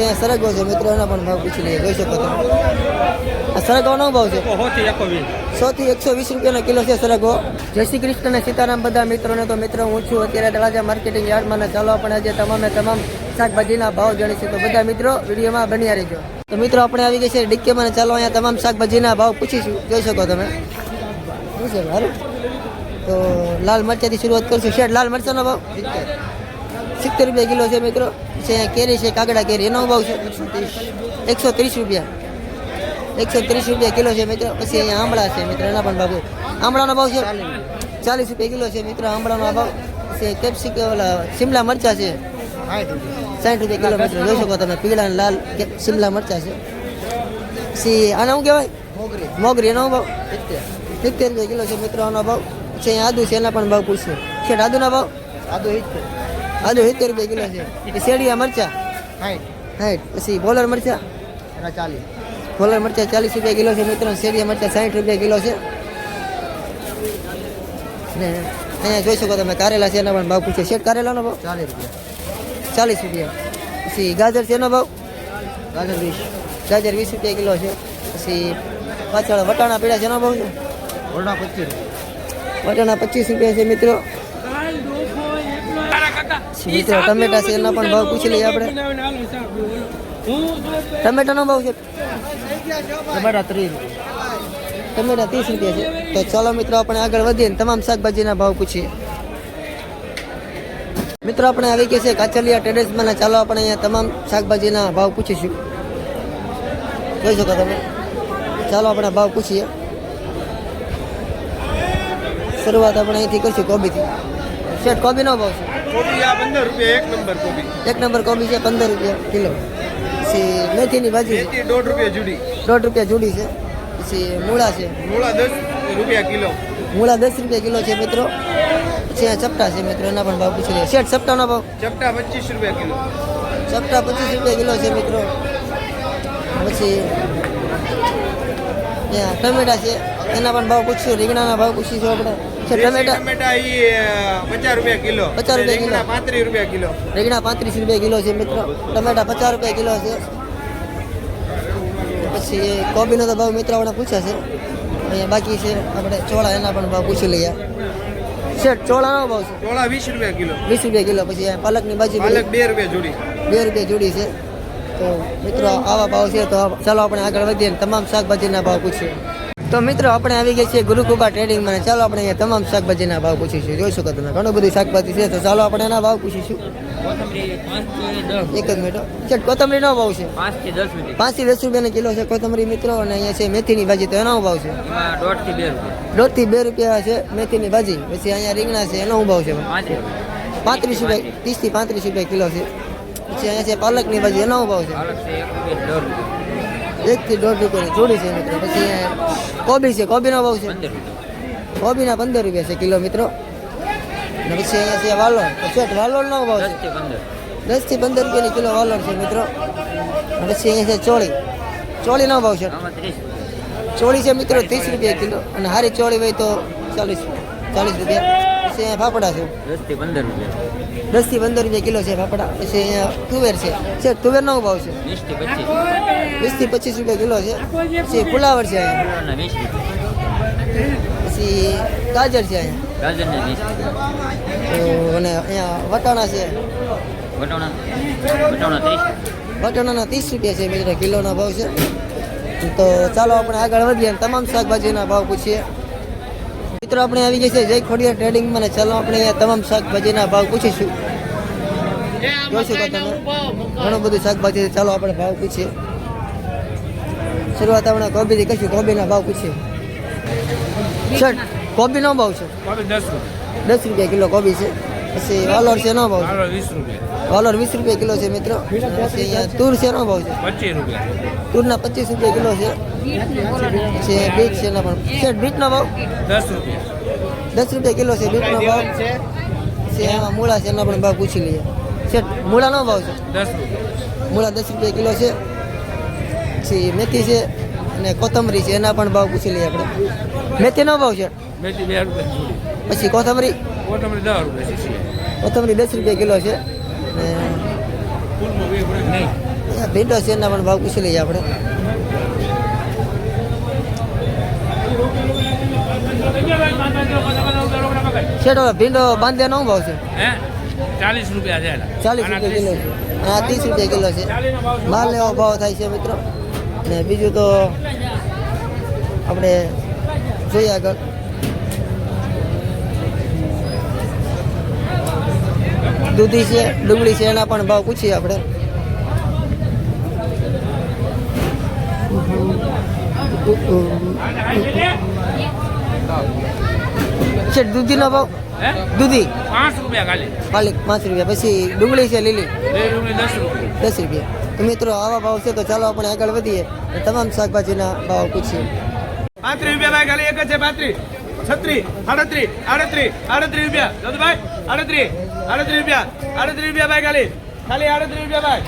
અહીંયા સરગવો છે. મિત્રો એના પણ ભાવ પૂછી લઈએ. જોઈ શકો તમે. આ સરગવાનો ભાવ છે. સો થી એકસો વીસ રૂપિયાનો કિલો છે સરગવો. જય શ્રી કૃષ્ણ અને સીતારામ બધા મિત્રોને. તો મિત્રો હું છું અત્યારે તળાજા માર્કેટિંગ યાર્ડમાં ચાલો આપણે આજે તમામે તમામ શાકભાજીના ભાવ જાણીશું તો બધા મિત્રો વિડીયોમાં બન્યા રહેજો. તો મિત્રો આપણે આવી ગઈ છે ડિક્કેમાં ચાલો અહીંયા તમામ શાકભાજીના ભાવ પૂછીશું. જોઈ શકો તમે. શું છે તો લાલ મરચાંથી શરૂઆત કરશું. શેઠ લાલ મરચાંનો ભાવ? સિત્તેર રૂપિયા કિલો છે મિત્રો. છે કેરી છે, કાગડા કેરી, એનો ભાવ છે એકસો ત્રીસ. રૂપિયા. એકસો ત્રીસ રૂપિયા કિલો છે મિત્રો. પછી અહીંયા આંબળા છે મિત્રો, એના પણ ભાવ આંબળાનો ભાવ છે ચાલીસ રૂપિયા કિલો છે મિત્રો આંબળાનો ભાવ. છે કેપ્સિક ઓલા શિમલા મરચા છે. સાઠ રૂપિયા કિલો મિત્રો. જોઈ શકો તમે, પીળા અને લાલ શિમલા મરચા છે. પછી આને શું કહેવાય? મોગરી. એનો ભાવ. સિત્તેર. રૂપિયા કિલો છે મિત્રો, આનો ભાવ. અહીંયા આદુ છે, એના પણ ભાવ પૂછશે. છે આદુના ભાવ? આદુ આદુ સિત્તેર રૂપિયા કિલો છે. શેડિયા મરચા. સાઠ પછી બોલર મરચા. ચાલીસ. બોલર મરચા ચાલીસ રૂપિયા કિલો છે મિત્રો શેડિયા મરચા સાઠ રૂપિયા કિલો છે. ને અહીંયા જોઈ શકો તમે કારેલા છે એના પણ ભાવ પૂછે. શેઠ કારેલાનો ભાવ? ચાલીસ રૂપિયા. ચાલીસ રૂપિયા. પછી ગાજર છે એનો ભાવ? ગાજર વીસ. ગાજર વીસ રૂપિયા કિલો છે. પછી પાછળ વટાણા પીળા છે એનો ભાવ છે? વટાણા પચીસ વટાણા પચીસ રૂપિયા છે મિત્રો. મિત્રો ટમેટા છે એના પણ ભાવ પૂછી લઈએ આપણે. ટમેટાનો ભાવ છે? ટમેટા ત્રીસ. ટમેટા ત્રીસ રૂપિયા છે. તો ચાલો મિત્રો આપણે આગળ વધીએ તમામ શાકભાજીના ભાવ પૂછીએ. મિત્રો આપણે આવી ગયા છે કાચલિયા ટ્રેડર્સમાં ને ચાલો આપણે અહીંયા તમામ શાકભાજીના ભાવ પૂછીશું. જોઈ શકો તમે. ચાલો આપણે ભાવ પૂછીએ. શરૂઆત આપણે અહીંથી કરીશું કોબીથી. શેઠ કોબીનો ભાવ છે? કોબી આ પંદર રૂપિયા એક નંબર કોબી. એક નંબર કોબી છે પંદર રૂપિયા કિલો. પછી મેથીની ભાજી છે. મેથી દોઢ રૂપિયા જુડી. દોઢ રૂપિયા જુડી છે. પછી મૂળા છે. મૂળા દસ રૂપિયા કિલો. મૂળા દસ રૂપિયા કિલો છે મિત્રો. પછી ચપટા છે મિત્રો એના પણ ભાવ પૂછી લે શેઠ ચપટાનો ભાવ? ચપટા પચીસ રૂપિયા કિલો. ચપટા પચીસ રૂપિયા કિલો છે મિત્રો. પછી ટમેટા છે. એના પણ ભાવ પૂછશું રીંગણાના ભાવ પૂછીશું આપણે. છે ટમેટા. ટમેટા પચાસ રૂપિયા કિલો. 50 રૂપિયા કિલો. પાંત્રીસ રૂપિયા કિલો. રીંગણા પાંત્રીસ રૂપિયા કિલો છે મિત્રો. ટમેટા પચાસ રૂપિયા કિલો છે. પછી કોબીનો તો ભાવ મિત્રો આપણે પૂછ્યા છે. અહીંયા બાકી છે. આપણે ચોળા એના પણ ભાવ પૂછી લઈએ. છે ચોળાનો ભાવ છે. ચોળા વીસ રૂપિયા કિલો. વીસ રૂપિયા કિલો. પછી પાલકની ભાજી પાલક બે રૂપિયા જોડી. બે રૂપિયા જોડી છે. તો મિત્રો, આવા ભાવ છે તો ચાલો આપણે આગળ વધીએ તમામ શાકભાજીના ભાવ પૂછીએ. તો મિત્રો, આપણે આવી ગયા છીએ ગુરુકુબા ટ્રેડિંગમાં ચાલો આપણે અહીંયા તમામ શાકભાજીના ભાવ પૂછીશું. જોઈ શકો તમે, ઘણું બધું શાકભાજી છે. તો ચાલો આપણે એના ભાવ પૂછીશું. એક જ મિનિટ છે કોથમરીનો ભાવ છે? પાંચથી દસ રૂપિયાનો કિલો છે કોથમરી મિત્રો, અને અહીંયા છે મેથીની ભાજી, તો એનો ભાવ છે? દોઢથી બે રૂપિયા છે મેથીની ભાજી. પછી અહીંયા રીંગણા છે, એનો ભાવ છે? પાંત્રીસ રૂપિયા, ત્રીસથી પાંત્રીસ રૂપિયા કિલો છે. પછી અહીંયા છે પાલકની ભાજી એનો ભાવ છે. એકથી દોઢ રૂપિયાની જોડી છે મિત્રો. પછી કોબી છે, કોબીનો ભાવ છે. કોબીના પંદર રૂપિયા છે કિલો મિત્રો. અને પછી અહીંયા છે વાલો તો શેઠ, વાલોળનો ભાવ છે. દસથી પંદર રૂપિયાની કિલો વાલોર છે મિત્રો. પછી અહીંયા છે ચોળી. ચોળીનો ભાવ છે. ચોળી છે મિત્રો ત્રીસ રૂપિયા કિલો. અને હારી ચોળી હોય તો ચાલીસ ચાલીસ રૂપિયા. પછી અહીંયા ફાફડા છે. દસથી પંદર રૂપિયા. દસથી પંદર રૂપિયા કિલો છે ફાફડા. પછી અહીંયા તુવેર છે. છે તુવેરનો ભાવ છે? વીસથી પચીસ પચીસ રૂપિયા કિલો છે. પછી ફુલાવર છે પછી ગાજર છે અહીંયા. અને અહીંયા વટાણા છે. વટાણા વટાણા ત્રીસ. વટાણાના ત્રીસ રૂપિયા છે મિત્રો કિલોનો ભાવ છે. તો ચાલો આપણે આગળ વધીએ અને તમામ શાકભાજીના ભાવ પૂછીએ. મિત્રો આપણે આવી ગયા છે જય ખોડિયા ટ્રેડિંગમાં ને ચાલો આપણે અહીંયા તમામ શાકભાજીના ભાવ પૂછીશું. જોઈશું કે તમે? ઘણું બધું શાકભાજી ચાલો આપણે ભાવ પૂછીએ. શરૂઆત આપણે કોબીથી કરીશું કોબીના ભાવ પૂછીએ. સર કોબીનો ભાવ છે? દસ રૂપિયા કિલો કોબી છે. પછી વાલોર છે નો ભાવ છે. વાલોર વીસ રૂપિયા. કિલો છે મિત્રો. પછી અહીંયા તુર છે નો ભાવ છે. તુરના પચીસ રૂપિયા કિલો છે. પછી બીટ છે એના પણ. છે બીટનો ભાવ? દસ રૂપિયા. દસ રૂપિયા કિલો છે બીટનો ભાવ. છે. એમાં મૂળા છે એના પણ ભાવ પૂછી લઈએ. છે મૂળાનો ભાવ છે? દસ રૂપિયા. મૂળા દસ રૂપિયા કિલો છે. પછી મેથી છે અને કોથમરી છે એના પણ ભાવ પૂછી લઈએ આપણે. મેથીનો ભાવ છે? પછી કોથમરી? કોથમરી દસ રૂપિયા કોથમરી દસ રૂપિયા કિલો છે. અને અહીંયા ભીંડો છે એના પણ ભાવ પૂછી લઈએ આપણે. શેઠ ભીંડો બાંધે નો ભાવ છે? ચાલીસ રૂપિયા છે ચાલીસ રૂપિયા કિલો છે. હા ત્રીસ રૂપિયા કિલો છે. માલ લેવો ભાવ થાય છે મિત્રો. ને બીજું તો આપણે જોઈએ આગળ. દૂધી છે ડુંગળી છે એના પણ ભાવ પૂછીએ આપણે. છે દૂધીનો ભાવ? દૂધી? પાંચ રૂપિયા ખાલી. ખાલી પાંચ રૂપિયા. પછી ડુંગળી છે લીલી? દસ રૂપિયા. તો મિત્રો આવા ભાવ છે તો ચાલો આપણે આગળ વધીએ તમામ શાકભાજીના ભાવ પૂછીએ. પાંત્રીસ રૂપિયા ભાઈ ખાલી એક છે પાંત્રીસ. છત્રીસ આડત્રીસ આડત્રીસ આડત્રીસ રૂપિયા. દાદુભાઈ આડત્રીસ. આડત્રીસ રૂપિયા આડત્રીસ રૂપિયા ભાઈ ખાલી ખાલી આડત્રીસ રૂપિયા ભાઈ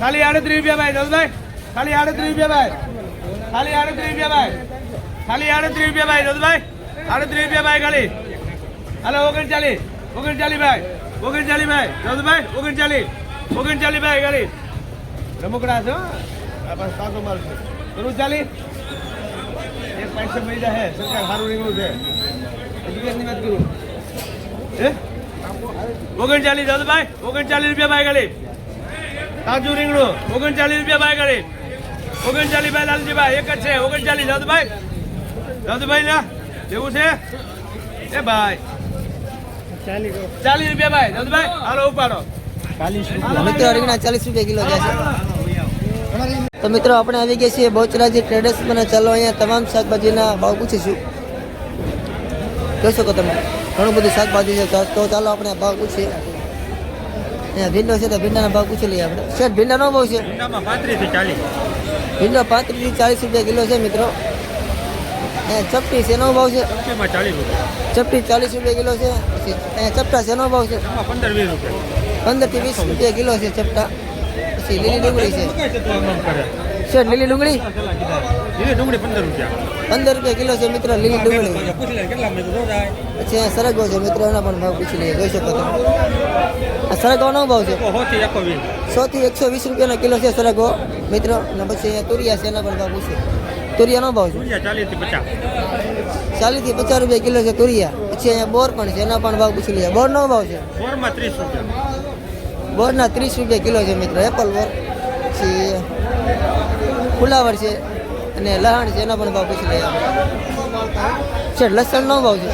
ખાલી આડત્રીસ રૂપિયા ભાઈ દાદુભાઈ ખાલી આડત્રીસ રૂપિયા ભાઈ ખાલી આડત્રીસ રૂપિયા ભાઈ ખાલી આડત્રીસ રૂપિયા ભાઈ દાદુભાઈ આડત્રીસ રૂપિયા ભાઈ ખાલી હાલો ઓગણચાલીસ ઓગણચાલીસ ભાઈ ઓગણચાલીસ ભાઈ દાદુભાઈ ઓગણચાલીસ ઓગણચાલીસ ભાઈ ખાલી રમકડા છો આ પાસે સાતો માલ છે કરું ચાલી એક પૈસા મહિલા હે સરકાર સારું નીકળ્યું છે એજ્યુકેશનની વાત કરું હે ઓગણચાલીસ દાદુભાઈ ઓગણચાલીસ રૂપિયા ભાઈ ગળી. તાજુ રીંગણું ઓગણચાલીસ રૂપિયા ભાઈ ગળી. ઓગણચાલીસ ભાઈ લાલજીભાઈ એક જ છે ઓગણચાલીસ દાદુભાઈ દાદુભાઈ ના એવું છે? એ ભાઈ. ચાલીસ રૂપિયા ભાઈ દાદુભાઈ હાલો ઉપાડો. મિત્રો રીંગણા ચાલીસ રૂપિયા કિલો છે. તો મિત્રો આપણે આવી ગયા છીએ બહુચરાજી ટ્રેડર્સ મને ચાલો અહીંયા તમામ શાકભાજીના ભાવ પૂછીશું. જોઈ શકો તમે. ઘણું બધું શાકભાજી છે. તો- ચાલો આપણે ભાવ પૂછીએ. અહીંયા ભીંડો છે તો ભીંડાના ભાવ પૂછી લઈએ આપણે. શેઠ ભીંડાનો ભાવ છે? ભીંડો પાંત્રીસથી ચાલીસ રૂપિયા કિલો છે મિત્રો. ચપટી શેનો ભાવ છે? ચપટી ચાલીસ રૂપિયા કિલો છે. ચપટા શેનો ભાવ છે? પંદર વીસ રૂપિયા. પંદરથી વીસ રૂપિયા કિલો છે ચપટા. પછી લીલી ડુંગળી છે. શેઠ લીલી ડુંગળી? લીલી ડુંગળી પંદર રૂપિયા. પંદર રૂપિયા કિલો છે મિત્રો લીલી ડુંગળી. પૂછી સરગવો છે મિત્રો એના પણ ભાવ પૂછી લઈએ જોઈ શકો તમે. આ સરગવાનો ભાવ છે? સો થી એકસો વીસ રૂપિયાનો કિલો છે સરગવો મિત્રો. અને પછી અહીંયા તુરિયા છે એના પણ ભાવ પૂછીએ તુરિયાનો ભાવ છે? ચાલીસથી પચાસ. રૂપિયા કિલો છે તુરિયા. પછી અહીંયા બોર પણ છે એના પણ ભાવ પૂછી લઈએ. બોરનો ભાવ છે? ફોરમાં ત્રીસ રૂપિયા. બોરના ત્રીસ રૂપિયા કિલો છે મિત્રો એપલ બોર. પછી ફુલાવર છે અને લહાણ છે એના પણ ભાવ પૂછી લઈએ છે લસણનો ભાવ છે.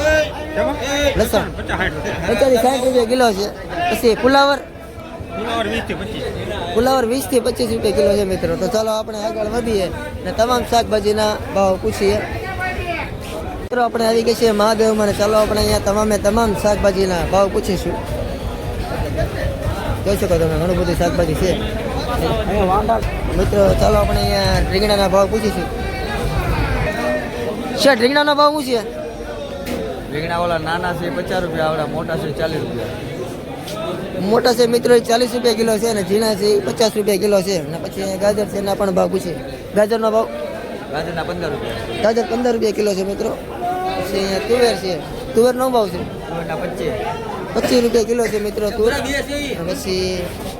લસણ. પચાસ સાઠ રૂપિયા. કિલો છે. પછી ફુલાવર. ફુલાવર વીસથી પચીસ. રૂપિયા કિલો છે મિત્રો. તો ચાલો આપણે આગળ વધીએ અને તમામ શાકભાજીના ભાવ પૂછીએ. મિત્રો આપણે આવી ગઈ છીએ મહાદેવમાં ચાલો આપણે અહીંયા તમામે તમામ શાકભાજીના ભાવ પૂછીશું. જોઈ શકો તમે ઘણું બધું શાકભાજી છે. મિત્રો ચાલો આપણે અહીંયા રીંગણાના ભાવ પૂછીશું શેઠ રીંગણાનો ભાવ શું છે? રીંગણા ઓલા નાના છે પચાસ રૂપિયા આવડા મોટા છે ચાલીસ રૂપિયા. મોટા છે મિત્રો ચાલીસ રૂપિયા કિલો છે અને ઝીણા છે એ પચાસ રૂપિયા કિલો છે. અને પછી ગાજર છે એના પણ ભાવ પૂછે ગાજરનો ભાવ? ગાજરના પંદર રૂપિયા. ગાજર પંદર રૂપિયા કિલો છે મિત્રો. પછી અહીંયા તુવેર છે. તુવેરનો ભાવ છે? તુવેરના પચીસ. પચીસ રૂપિયા કિલો છે મિત્રો તુવેર અને પછી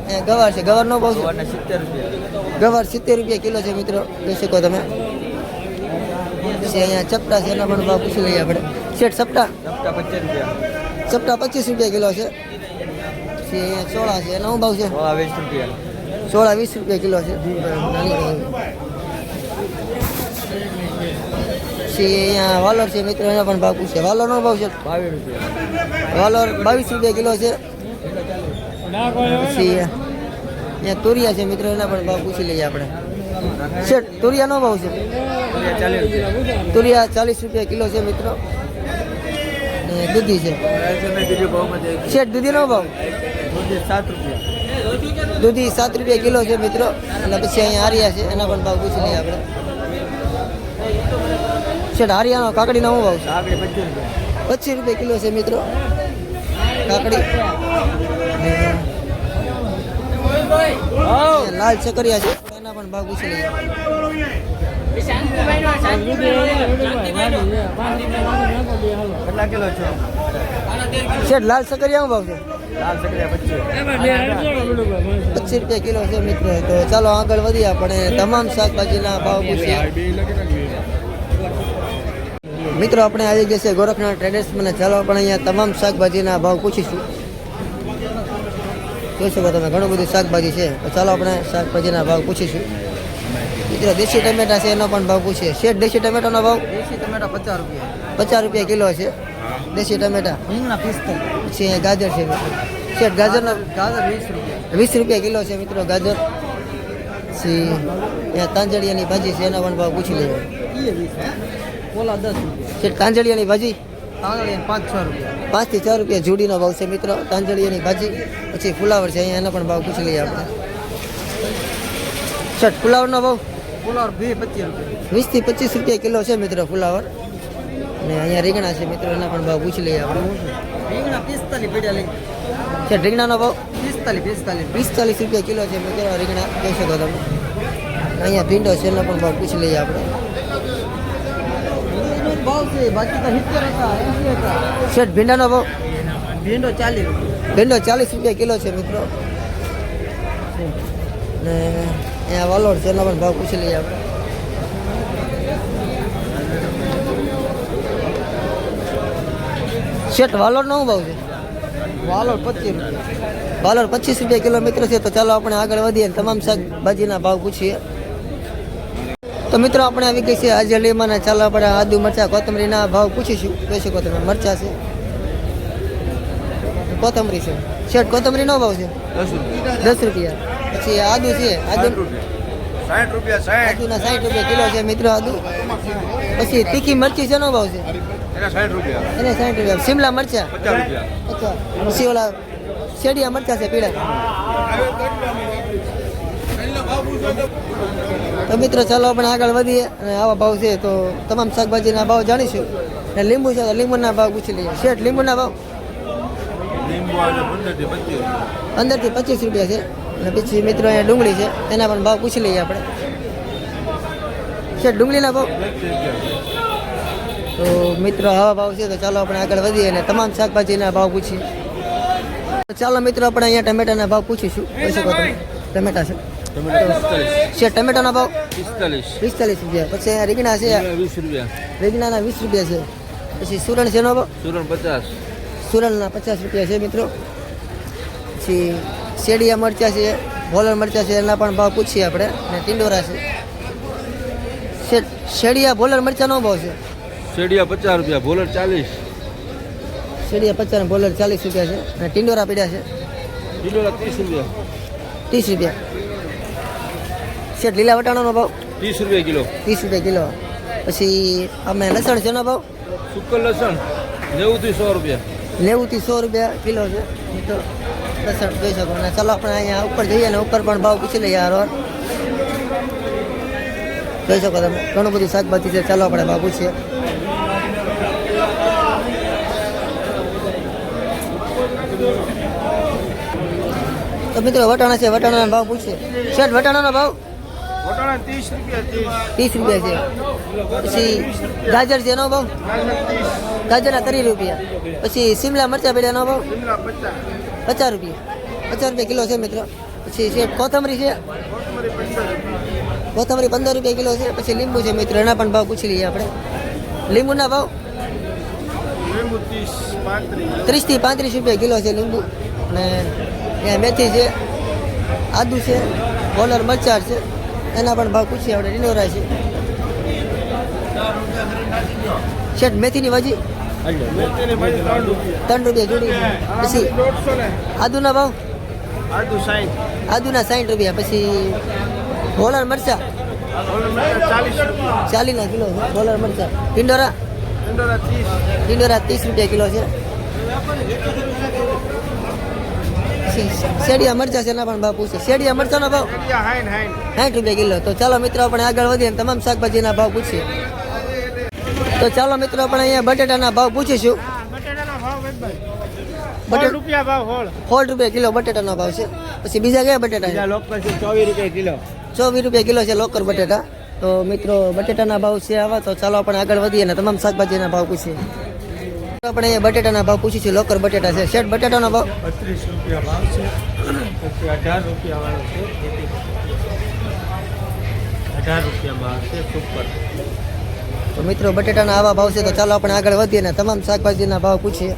અહીંયા ગવાર છે ગવારનો ભાવ છે. ગવારના સિત્તેર રૂપિયા ગવાર સિત્તેર રૂપિયા કિલો છે મિત્રો જોઈ શકો તમે. પછી અહીંયા ચપટા છે એના પણ ભાવ પૂછી લઈએ આપણે. શેઠ ચપટા? ચપટા પચીસ રૂપિયા. ચપટા પચીસ રૂપિયા કિલો છે. પછી અહીંયા ચોળા છે એનો શું ભાવ છે? સોળા વીસ રૂપિયા. સોળા વીસ રૂપિયા કિલો છે. પછી અહીંયા વાલોર છે મિત્રો એના પણ ભાવ પૂછે વાલોરનો ભાવ છે? બાવીસ રૂપિયા. વાલોર બાવીસ રૂપિયા કિલો છે. પછી અહીંયા તુરિયા છે મિત્રો, એના પણ ભાવ પૂછી લઈએ આપણે. શેઠ, તુરિયાનો ભાવ છે? તુરિયા ચાલીસ રૂપિયા કિલો છે મિત્રો. દૂધી છે. શેઠ, દૂધીનો ભાવ? સાત રૂપિયા દૂધી સાત રૂપિયા કિલો છે મિત્રો. અને પછી અહીંયા હારિયા છે, એના પણ ભાવ પૂછી લઈએ આપણે. શેઠ હારિયાનો કાકડીનો શું ભાવ છે? પચીસ રૂપિયા કિલો છે મિત્રો. કાકડી. અને લાલ ચકરિયા છે. એના પણ કિલો છો? શેઠ લાલ સકરિયા ભાવ છે? લાલ સકરિયા પચીસ. પચીસ રૂપિયા કિલો છે મિત્રો. તો ચાલો આગળ વધીએ આપણે. તમામ શાકભાજીના ભાવ પૂછીએ. મિત્રો આપણે આવી ગયા છે ગોરખનાથ ટ્રેડર્સ મને ચાલો આપણે અહીંયા તમામ શાકભાજીના ભાવ પૂછીશું. જોઈ શકો તમે ઘણું બધું શાકભાજી છે. તો ચાલો આપણે શાકભાજીના ભાવ પૂછીશું. મિત્રો દેશી ટમેટા છે એનો પણ ભાવ પૂછીએ. શેઠ દેશી ટમેટાનો ભાવ? દેશી ટમેટા પચાસ રૂપિયા. પચાસ રૂપિયા કિલો છે. દેશી ટમેટા? રીંગણા પિસ્તાલીસ પછી અહીંયા ગાજર છે શેઠ ગાજરનો? ગાજર વીસ રૂપિયા. વીસ રૂપિયા કિલો છે મિત્રો ગાજર. પછી અહીંયા તાંજળિયાની ભાજી છે એનો પણ ભાવ પૂછી એ ઓલા દસ રૂપિયા. છે? તાંજળિયાની ભાજી? પાંચ છ રૂપિયા. પાંચથી ચાર રૂપિયા જુડીનો ભાવ છે મિત્રો. તાંજળિયાની ભાજી પછી ફુલાવર છે અહીંયા એનો પણ ભાવ પૂછી લઈએ આપણે. શર્ટ ફુલાવરનો ભાવ? ફુલાવર બે પચીસ રૂપિયા. વીસથી પચીસ રૂપિયા કિલો છે મિત્રો ફુલાવર. અને અહીંયા રીંગણા છે મિત્રો એના પણ ભાવ પૂછી લઈએ આપણે. રીંગણા પિસ્તાલીસ લઈ. છે રીંગણાનો ભાવ? પિસ્તાલીસ પિસ્તાલીસ. પિસ્તાલીસ રૂપિયા કિલો છે મિત્રો રીંગણા. કહી શકો તમે. અહીંયા ભીંડો છે એનો પણ ભાવ પૂછી લઈએ આપણે. ભાવ છે બાકી તો સિત્તેર હતા એંસી હતા. શેઠ ભીંડાનો ભાવ? ભીંડો ચાલીસ. ભીંડો ચાલીસ રૂપિયા કિલો છે મિત્રો. ને અહીંયા વાલોડ છે એના પણ ભાવ પૂછી લઈએ આપણે. શેઠ વાલોડનો શું ભાવ છે? વાલોડ પચીસ રૂપિયા. વાલોડ પચીસ રૂપિયા કિલો મિત્રો છે તો ચાલો આપણે આગળ વધીએ તમામ શાકભાજીના ભાવ પૂછીએ. તો મિત્રો આપણે આવી ગઈ છે આજે લીમાના ચાલો આપણે આદુ મરચા કોથમરીના ભાવ પૂછીશું. જોઈ શકો તમે મરચા છે. કોથમરી છે. શેઠ કોથમરીનો ભાવ છે? દસ રૂપિયા. દસ રૂપિયા. પછી આદુ છે. આદુ સાઠ રૂપિયા. સાઠ આદુના સાઠ રૂપિયા કિલો છે મિત્રો આદુ. પછી તીખી મરચી શેનો ભાવ છે? એના સાઠ રૂપિયા. એને સાઠ રૂપિયા. શિમલા મરચા? પચાસ રૂપિયા. અચ્છા પછી ઓલા શેડિયા મરચા છે પીળા. તો મિત્રો ચાલો આપણે આગળ વધીએ અને આવા ભાવ છે તો તમામ શાકભાજીના ભાવ જાણીશું. અને લીંબુ છે તો લીંબુના ભાવ પૂછી લઈએ. શેઠ લીંબુના ભાવ? લીંબુ થી પચીસ પંદરથી પચીસ રૂપિયા છે. અને પછી મિત્રો અહીંયા ડુંગળી છે. એના પણ ભાવ પૂછી લઈએ આપણે. શેઠ ડુંગળીના ભાવ? તો મિત્રો આવા ભાવ છે તો ચાલો આપણે આગળ વધીએ અને તમામ શાકભાજીના ભાવ પૂછીએ. તો ચાલો મિત્રો આપણે અહીંયા ટમેટાના ભાવ પૂછીશું. કહી શકો તમે ટમેટા છે. છે ટમેટાના ભાવ? પિસ્તાલીસ. પિસ્તાલીસ રૂપિયા. પછી રીંગણા છે. વીસ રૂપિયા. રીંગણાના વીસ રૂપિયા છે. પછી સુરણ છે ભાવ? સુરણ પચાસ. સુરણના પચાસ રૂપિયા છે મિત્રો. પછી શેડિયા મરચાં છે ભોલર મરચાં છે એના પણ ભાવ પૂછીએ આપણે. અને ટિંડોરા છે. શેડિયા ભોલર મરચાંનો ભાવ છે? શેડિયા પચાસ રૂપિયા ભોલર ચાલીસ. શેડિયા પચાસ ભોલર ચાલીસ રૂપિયા છે. અને ટિંડોરા પીડ્યા છે? ટિંડોરા ત્રીસ રૂપિયા. ત્રીસ રૂપિયા. શેઠ લીલા વટાણાનો ભાવ? ત્રીસ રૂપિયા કિલો. ત્રીસ રૂપિયા કિલો. પછી અમે લસણ છે ભાવ? સુકલ લસણ નેવું થી સો રૂપિયા. નેવુંથી સો રૂપિયા કિલો છે. મિત્રો લસણ જોઈ શકો. અને ચાલો આપણે અહીંયા ઉપર જઈએ અને ઉપર પણ ભાવ પૂછી લઈએ હારો. જોઈ શકો તમે. ઘણું બધું શાકભાજી છે. ચાલો આપણે ભાવ પૂછીએ. તો મિત્રો વટાણા છે. વટાણાના ભાવ પૂછીએ. શેઠ વટાણાનો ભાવ? ત્રીસ રૂપિયા છે. પછી ગાજર છે એનો ભાવ? ગાજરના ત્રીસ રૂપિયા. પછી શિમલા મરચા પેડાનો ભાવ? શિમલા પચાસ. રૂપિયા. પચાસ રૂપિયા કિલો છે મિત્રો. પછી છે કોથમરી છે? કોથમરી પંદર રૂપિયા. કિલો છે. પછી લીંબુ છે મિત્રો. એના પણ ભાવ પૂછી લઈએ આપણે. લીંબુના ભાવ? ત્રીસથી પાંત્રીસ. રૂપિયા કિલો છે લીંબુ. અને મેથી છે. આદુ છે. કોલર મરચાં છે. એના પણ ભાવ પૂછીએ આપણે ડીનોરા છે શેઠ, મેથીની ભાજી? ત્રણ રૂપિયા જોડી. પછી આદુના ભાવ? આદુના સાઠ રૂપિયા. પછી હોલર મરચા? ચાલીના કિલો. હોલર મરચા. ટિંડોરા ટિંડોરા ત્રીસ રૂપિયા કિલો છે. પછી શેડિયા મરચા છે એના પણ ભાવ પૂછે. શેડિયા મરચાનો ભાવ? સાઠ રૂપિયા કિલો. તો ચાલો મિત્રો આપણે આગળ વધીએ તમામ શાકભાજીના ભાવ પૂછીએ. તો ચાલો મિત્રો આપણે અહીંયા બટેટાના ભાવ પૂછીશું. બટેટાનો ભાવ ભાઈ. બટેટા રૂપિયા ભાવ હોળ રૂપિયા કિલો બટેટાનો ભાવ છે. પછી બીજા કયા બટેટા છે? છે ચોવીસ રૂપિયા કિલો. ચોવીસ રૂપિયા કિલો છે લોકર બટેટા. તો મિત્રો બટેટાના ભાવ છે આવા. તો ચાલો આપણે આગળ વધીએ અને તમામ શાકભાજીના ભાવ પૂછીએ. આપણે બટેટાના ભાવ પૂછીશું લોકર બટેટા છે. શેઠ બટેટાનો ભાવ? બત્રીસ રૂપિયા ભાવ છે. પછી અઢાર રૂપિયા વાળો છે. અઢાર રૂપિયા ભાવ છે. સુપર. તો મિત્રો બટેટાના આવા ભાવ છે તો ચાલો આપણે આગળ વધીએ ને તમામ શાકભાજીના ભાવ પૂછીએ.